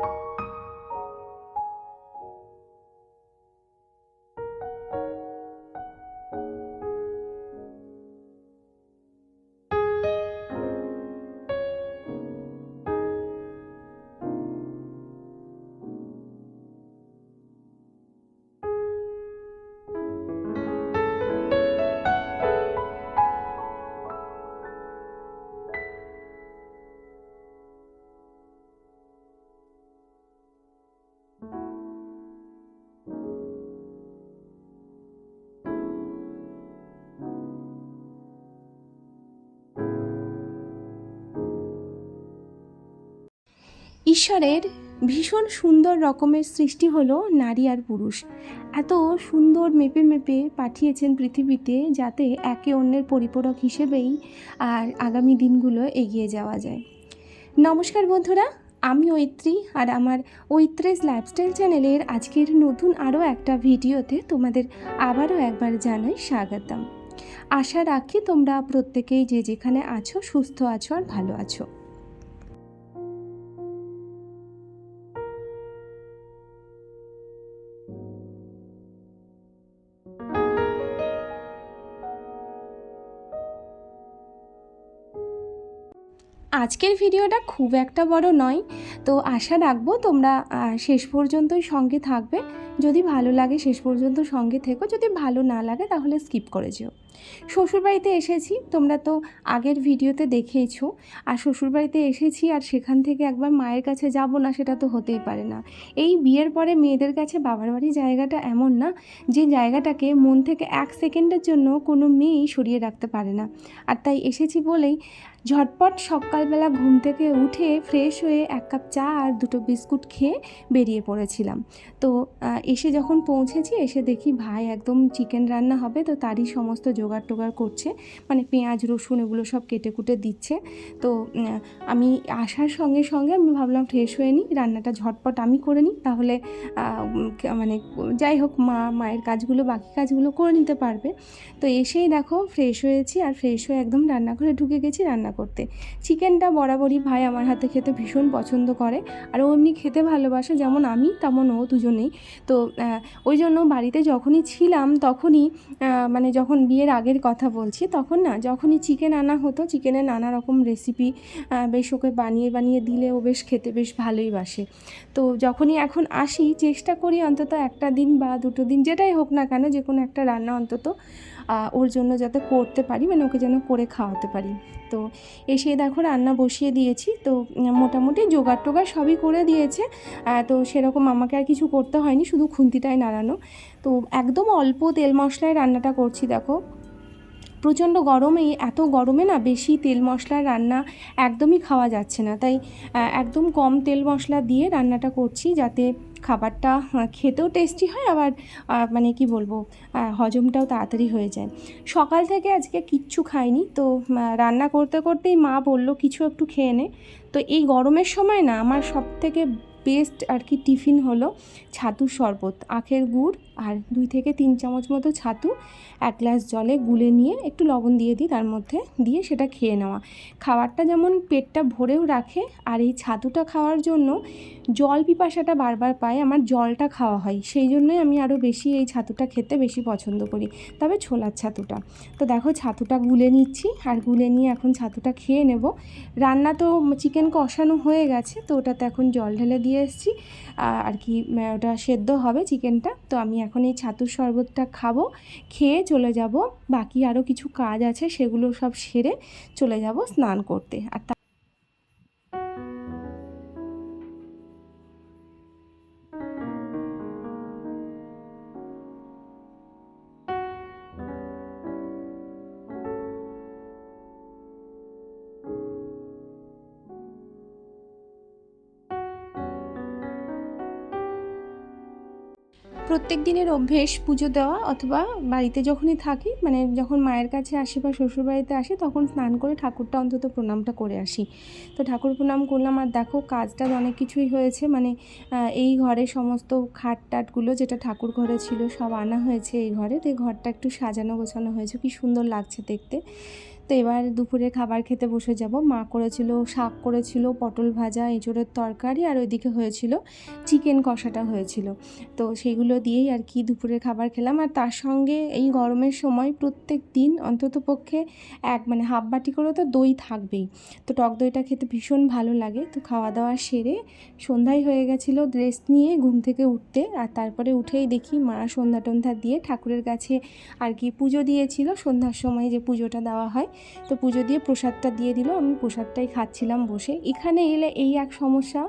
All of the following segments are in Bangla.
you ঈশ্বরের ভীষণ সুন্দর রকমের সৃষ্টি হলো নারী আর পুরুষ। এত সুন্দর মেপে মেপে পাঠিয়েছেন পৃথিবীতে যাতে একে অন্যের পরিপূরক হিসেবেই আর আগামী দিনগুলো এগিয়ে যাওয়া যায়। নমস্কার বন্ধুরা, আমি ঐত্রী আর আমার ঐত্রেস লাইফস্টাইল চ্যানেলের আজকের নতুন আরও একটা ভিডিওতে তোমাদের আবারও একবার জানাই স্বাগতম। আশা রাখি তোমরা প্রত্যেকেই যে যেখানে আছো সুস্থ আছো আর ভালো আছো। আজকের ভিডিওটা খুব একটা বড় নয়। তো আশা রাখব তোমরা শেষ পর্যন্তই সঙ্গে থাকবে। যদি ভালো লাগে শেষ পর্যন্ত সঙ্গে থেকো। যদি ভালো না লাগে তাহলে স্কিপ করে যেও। শ্বশুরবাড়িতে এসেছি, তোমরা তো আগের ভিডিওতে দেখেইছো। আর শ্বশুরবাড়িতে এসেছি আর সেখান থেকে একবার মায়ের কাছে যাব না সেটা তো হতেই পারে না। এই বিয়ের পরে মেয়েদের কাছে বাবার বাড়ি জায়গাটা এমন না যে জায়গাটাকে মন থেকে এক সেকেন্ডের জন্য কোনো মেয়েই সরিয়ে রাখতে পারে না। আর তাই এসেছি বলেই ঝটপট সকালবেলা ঘুম থেকে উঠে ফ্রেশ হয়ে এক কাপ চা আর দুটো বিস্কুট খেয়ে বেরিয়ে পড়েছিলাম। তো এসে যখন পৌঁছেছি, এসে দেখি ভাই একদম চিকেন রান্না হবে, তো তারই সমস্ত জোগাড় টোগাড় করছে। মানে পেঁয়াজ, রসুন এগুলো সব কেটে কুটে দিচ্ছে। তো আমি আসার সঙ্গে সঙ্গে আমি ভাবলাম ফ্রেশ হয়ে নিই, রান্নাটা ঝটপট আমি করে নিই, তাহলে মানে যাই হোক, মা, মায়ের কাজগুলো, বাকি কাজগুলো করে নিতে পারবে। তো এসেই দেখো, ফ্রেশ হয়েছি, আর ফ্রেশ হয়ে একদম রান্নাঘরে ঢুকে গেছি রান্না করতে। চিকেনটা বরাবরই ভাই আমার হাতে খেতে ভীষণ পছন্দ করে আর ও এমনি খেতে ভালোবাসে, যেমন আমি, তেমন ও দুজনেই। তো ওই জন্য বাড়িতে যখনই ছিলাম তখনই মানে যখন বিয়ের আগের কথা বলছি, তখন না যখনই চিকেন আনা হতো, চিকেনের নানা রকম রেসিপি বেশ ওকে বানিয়ে বানিয়ে দিলে ও বেশ খেতে বেশ ভালোই বাসে। তো যখনই এখন আসি, চেষ্টা করি অন্তত একটা দিন বা দুটো দিন, যেটাই হোক না কেন, যে কোনো একটা রান্না অন্তত ওর জন্য যাতে করতে পারি মানে ওকে যেন করে খাওয়াতে পারি। তো এসে দেখো রান্না বসিয়ে দিয়েছি, তো মোটামুটি জোগাড় টোগাড় সবই করে দিয়েছে। তো সেরকম আমাকে আর কিছু করতে হয়নি, শুধু খুন্তিটাই নাড়ানো। তো একদম অল্প তেল মশলায় রান্নাটা করছি দেখো। প্রচণ্ড গরমেই এত গরমে না বেশি তেল মশলার রান্না একদমই খাওয়া যাচ্ছে না। তাই একদম কম তেল মশলা দিয়ে রান্নাটা করছি যাতে খাবারটা খেতেও টেস্টি হয়, আবার মানে কি বলব হজমটাও তাড়াতাড়ি হয়ে যায়। সকাল থেকে আজকে কিচ্ছু খাইনি, তো রান্না করতে করতেই মা বলল, কিছু একটু খেয়ে নে। তো এই গরমের সময় না, আমার সব থেকে বেস্ট আর কি টিফিন হলো ছাতুর শরবত, আখের গুড় আর দুই থেকে তিন চামচ মতো ছাতু, এক গ্লাস জলে গুলে নিয়ে একটু লবণ দিয়ে দিই, তার মধ্যে দিয়ে সেটা খেয়ে নেওয়া। খাবারটা যেমন পেটটা ভরেও রাখে আর এই ছাতুটা খাওয়ার জন্য জল পিপাসাটা বারবার পায়, আমার জলটা খাওয়া হয়, সেই জন্যই আমি আরও বেশি এই ছাতুটা খেতে বেশি পছন্দ করি, তবে ছোলার ছাতুটা। তো দেখো ছাতুটা গুলে নিচ্ছি আর গুলে নিয়ে এখন ছাতুটা খেয়ে নেব। রান্না তো চিকেন কষানো হয়ে গেছে, তো ওটাতে এখন জল ঢেলে দিয়ে এসেছি। আর কি ওটা সেদ্ধ হবে চিকেনটা। তো আমি এখন এই ছাতুর শরবতটা খাব, খেয়ে চলে যাব। বাকি আরও কিছু কাজ আছে, সেগুলো সব সেরে চলে যাব স্নান করতে। আর প্রত্যেক দিনের অভ্যেস পুজো দেওয়া অথবা বাড়িতে যখনই থাকি মানে যখন মায়ের কাছে আসি বা শ্বশুরবাড়িতে আসি, তখন স্নান করে ঠাকুরটা অন্তত প্রণামটা করে আসি। তো ঠাকুর প্রণাম করলাম আর দেখো কাজটা অনেক কিছুই হয়েছে মানে এই ঘরে সমস্ত খাট টাটগুলো যেটা ঠাকুর ঘরে ছিল সব আনা হয়েছে এই ঘরে। তো এই ঘরটা একটু সাজানো গোছানো হয়েছে, কি সুন্দর লাগছে দেখতে। তো এবার দুপুরে খাবার খেতে বসে যাব। মা করেছিল শাক করেছিল, পটল ভাজা, এঁচোড়ের তরকারি আর ওইদিকে হয়েছিল চিকেন কষাটা হয়েছিল। তো সেগুলো দিয়েই আর কি দুপুরের খাবার খেলাম। আর তার সঙ্গে এই গরমের সময় প্রত্যেক দিন অন্তত পক্ষে এক মানে হাফ বাটি করে তো দই থাকবেই। তো টক দইটা খেতে ভীষণ ভালো লাগে। তো খাওয়া দাওয়া সেরে সন্ধ্যায় হয়ে গেছিল ড্রেস নিয়ে ঘুম থেকে উঠতে। আর তারপরে উঠেই দেখি মা সন্ধ্যা টন্ধ্যা দিয়ে ঠাকুরের কাছে আর কি পুজো দিয়েছিল। সন্ধ্যার সময় যে পুজোটা দেওয়া হয় তো পুজো দিয়ে প্রসাদটা দিয়ে দিল, আমি প্রসাদটাই খাচ্ছিলাম বসে। এখানে এলে এই এক সমস্যা,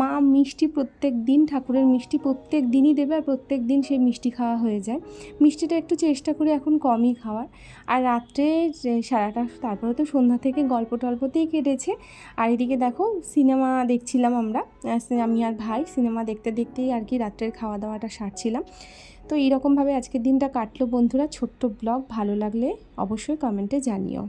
মা মিষ্টি প্রত্যেক দিন, ঠাকুরের মিষ্টি প্রত্যেক দিনই দেবে আর প্রত্যেক দিন সেই মিষ্টি খাওয়া হয়ে যায়। মিষ্টিটা একটু চেষ্টা করি এখন কমই খাওয়ার। আর রাত্রে সারাটা, তারপরে তো সন্ধ্যা থেকে গল্প টল্পতেই কেটেছে। আর এদিকে দেখো, সিনেমা দেখছিলাম আমরা আমি আর ভাই সিনেমা দেখতে দেখতেই আর কি রাত্রের খাওয়া দাওয়াটা সারছিলাম। তো এইরকমভাবে আজকের দিনটা কাটলো বন্ধুরা। ছোট্ট ব্লগ ভালো লাগলে অবশ্যই কমেন্টে জানিও।